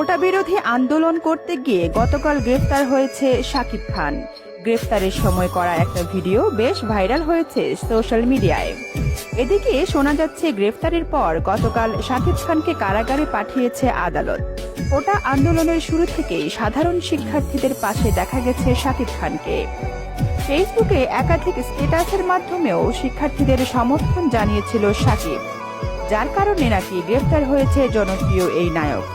কোটা বিরোধী আন্দোলন করতে গিয়ে গতকাল গ্রেফতার হয়েছে শাকিব খান। গ্রেফতারের সময় করা একটা ভিডিও বেশ ভাইরাল হয়েছে সোশ্যাল মিডিয়ায়। এদিকে শোনা যাচ্ছে, গ্রেফতারের পর গতকাল শাকিব খানকে কারাগারে পাঠিয়েছে আদালত। ওটা আন্দোলনের শুরু থেকেই সাধারণ শিক্ষার্থীদের পাশে দেখা গেছে শাকিব খানকে। ফেসবুকে একাধিক স্ট্যাটাসের মাধ্যমেও শিক্ষার্থীদের সমর্থন জানিয়েছিল সাকিব যার কারণে নাকি গ্রেফতার হয়েছে জনপ্রিয় এই নায়ক।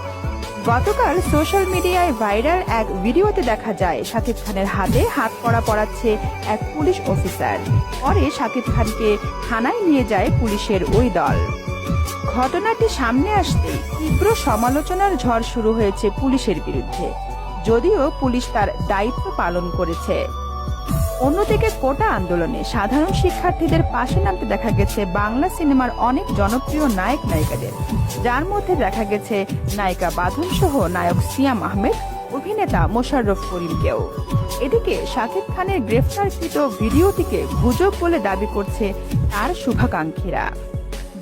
গতকাল সোশ্যাল মিডিয়ায় ভাইরাল এক ভিডিওতে দেখা যায় শাকিব খানের হাতে হাত পড়া পড়াচ্ছে এক পুলিশ অফিসার। পরে শাকিব খানকে থানায় নিয়ে যায় পুলিশের ওই দল। ঘটনাটি সামনে আসতে তীব্র সমালোচনার ঝড় শুরু হয়েছে পুলিশের বিরুদ্ধে। যদিও পুলিশ তার দায়িত্ব পালন করেছে। অন্যদিকে কোটা আন্দোলনে সাধারণ শিক্ষার্থীদের পাশে নামতে দেখা গেছে বাংলা সিনেমার অনেক জনপ্রিয় নায়ক নায়িকাদের। যার মধ্যে দেখা গেছে নায়িকা বাঁধন সহ নায়ক সিয়াম আহমেদ, অভিনেতা মোশাররফ করিমকেও। এদিকে শাকিব খানের গ্রেফতারকৃত ভিডিওটিকে গুজব বলে দাবি করছে তার শুভাকাঙ্ক্ষীরা।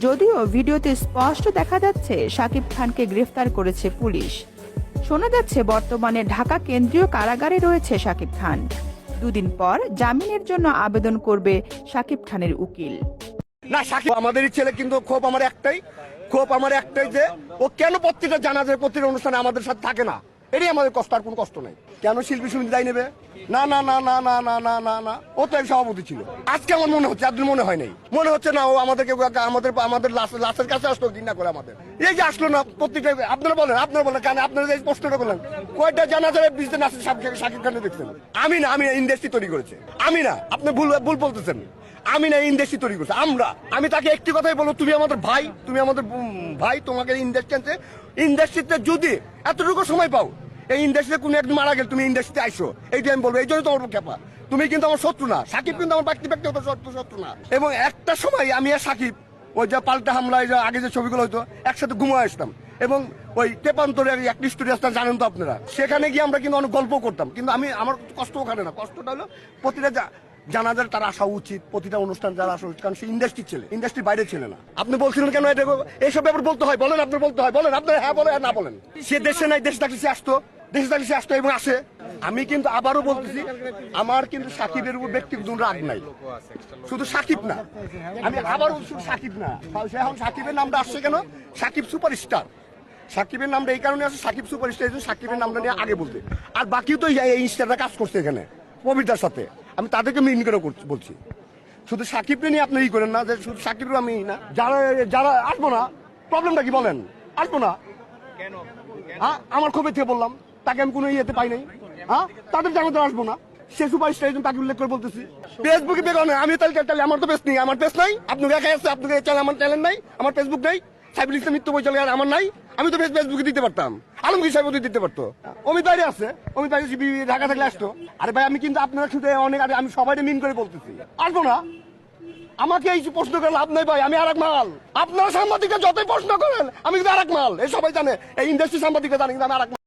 যদিও ভিডিওতে স্পষ্ট দেখা যাচ্ছে শাকিব খানকে গ্রেফতার করেছে পুলিশ। শোনা যাচ্ছে বর্তমানে ঢাকা কেন্দ্রীয় কারাগারে রয়েছে শাকিব খান। দুদিন পর জামিনের জন্য আবেদন করবে সাকিব খানের উকিল। না সাকিব আমাদেরই ছেলে, কিন্তু ক্ষোভ আমার একটাই। ক্ষোভ আমার একটাই যে ও কেন প্রত্যেকটা জানাজার প্রতিটা অনুষ্ঠানে আমাদের সাথে থাকে না? এটাই আমাদের কষ্ট, আর কোনো কষ্ট নেই। কেন শিল্পী সমিতি দায় নেবে? না না না না না না না না না। ও তো এক সভাপতি ছিল। আজকে আমার মনে হচ্ছে একদিন মনে হয় নাই। মনে হচ্ছে না, ও আমাদেরকে আমাদের আমাদের লাশের কাছে আসলো, ঘৃণা করে আমাদের। এই যে আসলো না, প্রত্যেকটা, আপনারা বলেন আপনারা বলেন, কেন আপনারা যে প্রশ্নটা করলেন? কয়টা জানাজারে বিজনেস নাসির সাকিব শাকিব খানে দেখছেন? আমি না, আমি ইন্ডাস্ট্রি তৈরি করেছে। আমি না, আপনি ভুল ভুল বলতেছেন। আমি না ইন্ডাস্ট্রি তৈরি করছি। আমরা, আমি তাকে একটি কথাই বলব, তুমি আমাদের ভাই, তুমি আমাদের ভাই, তোমাকে ইন্ডাস্ট্রিতে ইন্ডাস্ট্রিতে যদি এতটুকু সময় পাও এই ইন্ডাস্ট্রিতে কোনো একদিন মারা গেলে তুমি ইন্ডাস্ট্রিতে আইসো। আমি বলব। এই জন্য তোমার তুমি কিন্তু আমার শত্রু না। সাকিব কিন্তু আমার ব্যক্তি ব্যক্তিগত শত্রু না। এবং একটা সময় আমি আর সাকিব, ওই যে পাল্টা যে আগে যে ছবিগুলো হতো একসাথে আসতাম। এবং ওই একটি আসতাম জানেন তো আপনারা? সেখানে গিয়ে আমরা কিন্তু অনেক গল্প করতাম। কিন্তু আমি আমার কষ্ট ওখানে না। কষ্টটা হলো, প্রতিটা জানাজার তার আসা উচিত, প্রতিটা অনুষ্ঠান যারা আসা উচিত। কারণ সে ইন্ডাস্ট্রি ছেলে। ইন্ডাস্ট্রির বাইরে ছেলে না। আপনি বলছিলেন কেন এটা এইসব ব্যাপার বলতে হয়? বলেন আপনার বলতে হয়। বলেন, আপনার হ্যাঁ বলেন আর না বলেন। সে দেশে নাই, দেশে থাকলে সে আসতো। দেশে সে আসতো এবং আসে আমি কিন্তু আবারও বলতেছি আমার কিন্তু সাকিবের উপর ব্যক্তিগত রাগ নাই। শুধু সাকিব না। আমি আবারও শুধু সাকিব না। এখন সাকিবের নামটা আসছে কেন? সাকিব সুপারস্টার। সাকিবের নামটা এই কারণে আছে সাকিব সুপারস্টার এই সাকিবের নামটা নিয়ে আগে বলতে। আর বাকিও তো এই- ইনস্টারটা কাজ করছে এখানে কবিতার সাথে। আমি তাদেরকে মিন করে বলছি। শুধু সাকিবকে নিয়ে আপনি ই করেন না যে শুধু সাকিবের আমি না যারা যারা আসব না। প্রবলেমটা কি বলেন? আসব না। হ্যাঁ আমার ক্ষোভের থেকে বললাম। তাকে আমি কোনো ইয়েতে পাই নাই। হ্যাঁ? তাদের জানাতে আসব না। সে সুপারস্টার এই জন্য তাকে উল্লেখ করে বলতেছি। ফেসবুকে বের না আমি তাহলে তাহলে আমার তো পেজ নেই। আমার পেজ নাই। আপনি একাই আছে আপনাকে চ্যানেল আমার চ্যানেল নাই। আমার ফেসবুক নেই। সাইবুল ইসলাম মিত্র বই চলে আমার নাই। আমি তো ফেস- ফেসবুকে দিতে পারতাম। আলমগীর সাহেব দিতে পারতো। অমিত বাইরে আছে। অমিত বাইরে ঢাকা থাকলে আসতো। আরে ভাই, আমি কিন্তু আপনার সাথে অনেক আমি সবাই মিন করে বলতেছি। আসব না। আমাকে এই প্রশ্ন করে লাভ নাই ভাই। আমি আর এক মাল। আপনারা সাংবাদিকরা যতই প্রশ্ন করেন, আমি কিন্তু আর এক মাল। এই সবাই জানে। এই ইন্ডাস্ট্রি সাংবাদিকরা জানে কিন্তু আমি আর এক মাল।